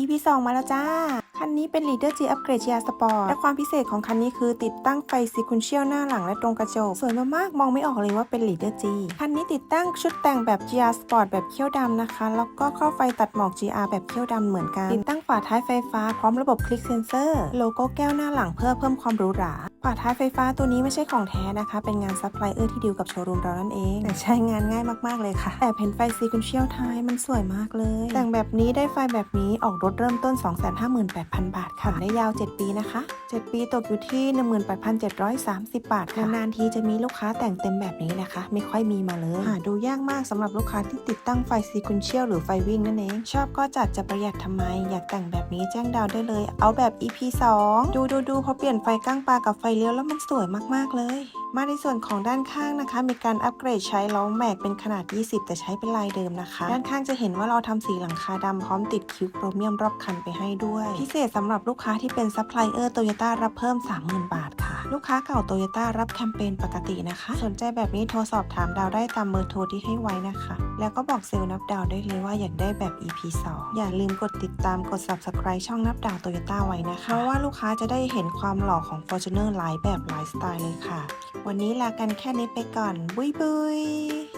EP 2 มาแล้วจ้า คันนี้เป็น Leader G Upgrade GR Sport และความพิเศษของคันนี้คือติดตั้งไฟ Sequential หน้าหลังและตรงกระจกสวยมากๆมองไม่ออกเลยว่าเป็น Leader G คันนี้ติดตั้งชุดแต่งแบบ GR Sport แบบเขี้ยวดำนะคะ แล้วก็ข้อไฟตัดหมอก GR แบบเขี้ยวดำเหมือนกัน ติดตั้งฝาท้ายไฟฟ้าพร้อมระบบคลิกเซนเซอร์ โลโก้แก้วหน้าหลังเพื่อเพิ่มความหรูหราฝาท้ายไฟฟ้าตัวนี้ไม่ใช่ของแท้นะคะ เป็นงานซัพพลายเออร์ที่ดีลกับโชว์รูมเรานั่นเอง แต่ใช้งานง่ายมากๆเลยค่ะ แต่เห็นไฟ Sequential ท้ายมันสวยมากเลย แต่งแบบนี้ได้ไฟแบบนี้ออกรถเริ่มต้น258,000 บาทค่ะผ่อนได้ยาว 7 ปีนะคะ 7 ปีตกอยู่ที่ 18,730 บาทค่ะนานๆทีจะมีลูกค้าแต่งเต็มแบบนี้นะคะ ไม่ค่อยมีมาเลยหาดูยากมากสำหรับลูกค้าที่ติดตั้งไฟ Sequential หรือไฟวิ่งนั่นเอง ชอบก็จัดจะประหยัดทำไม อยากแต่งแบบนี้แจ้งดาวได้เลย เอาแบบ EP 2 ดูดูดูพอเปลี่ยนไฟก้างปลากับไฟเลี้ยวแล้วมันสวยมากๆเลย มาในส่วนของด้านข้างนะคะ มีการอัปเกรดใช้ล้อแม็กเป็นขนาด 20 แต่ใช้เป็นลายเดิมนะคะ ด้านข้างจะเห็นว่าเราทำสีหลังคาดำพร้อมติดคิ้วโครเมียมรอบคันไปให้ด้วยพิเศษสำหรับลูกค้าที่เป็นซัพพลายเออร์โตโยต้ารับเพิ่ม 30,000 บาทค่ะ ลูกค้าเก่าโตโยต้ารับแคมเปญปกตินะคะ สนใจแบบนี้โทรสอบถามดาวได้ตามเบอร์โทรที่ให้ไว้นะคะ แล้วก็บอกเซลล์นับดาวได้เลยว่าอยากได้แบบ EP 2 อย่าลืมกดติดตามกด subscribe ช่องนับดาวโตโยต้าไว้นะคะ เพราะว่าลูกค้าจะได้เห็นความหล่อของ Fortuner หลายแบบหลายสไตล์เลยค่ะ วันนี้ลากันแค่นี้ไปก่อนบุยบุย